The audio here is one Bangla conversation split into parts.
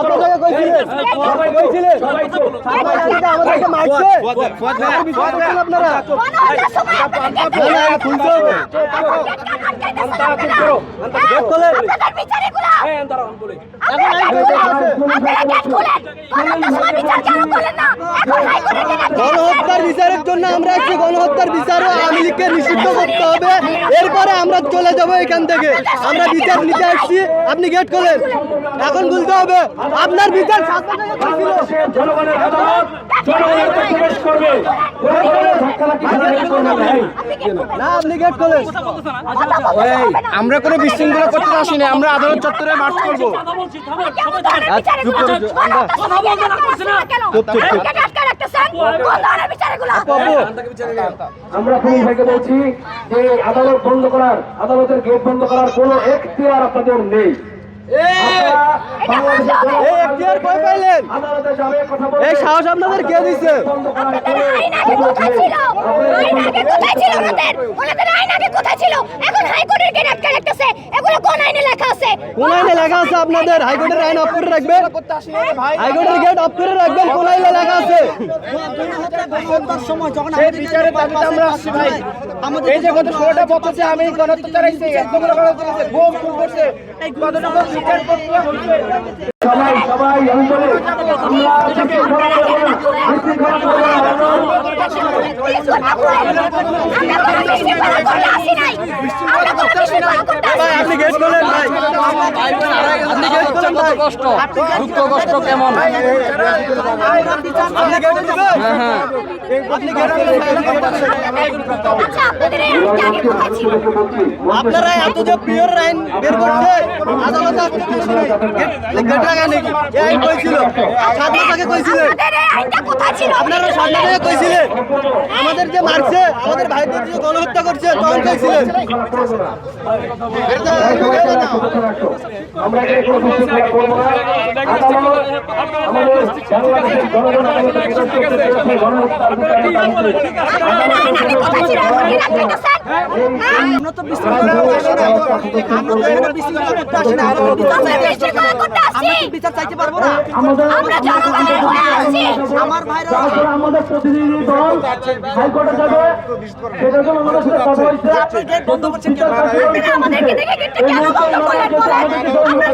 আপনারা কইছিলেন কইছিলেন আমাদেরকে মারছে আর বিচার করছেন আপনারা না না খুলতে হবে গেট খোলেন গণহত্যার বিচারের জন্য আমরা একটি গণহত্যার বিচার ও আওয়ামী লীগকে নিষিদ্ধ করতে হবে। এরপরে আমরা চলে যাব এখান থেকে। আমরা বিচার নিতে আসছি। আপনি গেট খোলেন। এখন বলতে হবে, আপনার বিচার জনগণের আমরা কোনো বিশৃঙ্খলা করতে আসি না, আমরা আদালত চত্বরে মার্চ করব। আমরা পুলিশ ভাইকে বলছি যে আদালত বন্ধ করার, আদালতের গেট বন্ধ করার কোনো এখতিয়ার আপনাদের নেই। এই এখতিয়ার কই পাইলেন? আদালতে কোথায় ছিল? এখন এই সাহস আপনাদের কে করার কোনো সুযোগ নেই। আপনারা কোন আইনে লেখা আছে? আপনাদের হাইকোর্টের আইন অফ করে রাখবেন হাইকোর্টের গেট অফ করে রাখবেন কোন আইনে লেখা আছে? এই যে গত ষোলোটা বছর আমি গণতন্ত্র চালাইছি একদম গণতন্ত্র চালাইছি করছে। এই কতটুকু বিচার করতে হচ্ছে। সবাই সবাই আমি বলি আমরা আপনি গেট খোলেন ভাই। আপনি কষ্ট। দুঃখ কষ্ট কেমন? হ্যাঁ হ্যাঁ। গেট খোলেন। আপনারা এত যে পিওর আইন বের করছে আদালতে আপনাদের গেট গেট লাগায় নাকি? এই আইন কইছিল। স্বাধীনতাকে কইছিলেন আপনারা স্বাধীনতাকে কইছিলেন আমাদের যে মারছে আমাদের ভাইদের যে গণহত্যা করছে তখন কইছিলেন। আমরা এখানে কোনো না আমাদের বাংলাদেশের জনগণের হয়ে আমাদের প্রতিনিধি দল হাইকোর্টে যাবে সেটার জন্য আমাদের সাথে কথা হয়েছে আমাদেরকে দেখে কেন বন্ধ করলেন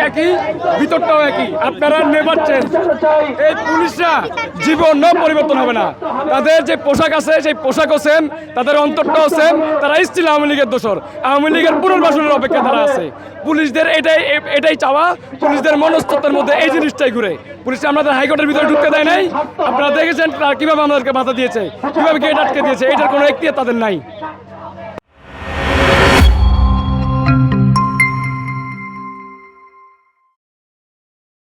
একই, ভিতরটাও একই। আপনারা বিচার চাই এই পুলিশরা জীবন পরিবর্তন হবে না। তাদের যে পোশাক আছে, সেই পোশাকও সেম তাদের অন্তরটাও সেম তারা স্টিল আওয়ামী লীগের দোষর। আওয়ামী লীগের পুনর্বাসনের অপেক্ষা তারা আছে। পুলিশদের এটাই এটাই চাওয়া, পুলিশদের মনস্তত্বের মধ্যে এই জিনিসটাই ঘুরে। পুলিশ আমাদের হাইকোর্টের ভিতরে ঢুকতে দেয় নাই। আপনারা দেখেছেন তারা কীভাবে আমাদেরকে বাধা দিয়েছে, কীভাবে গেট আটকে দিয়েছে, এটার কোনো একটি তাদের নাই।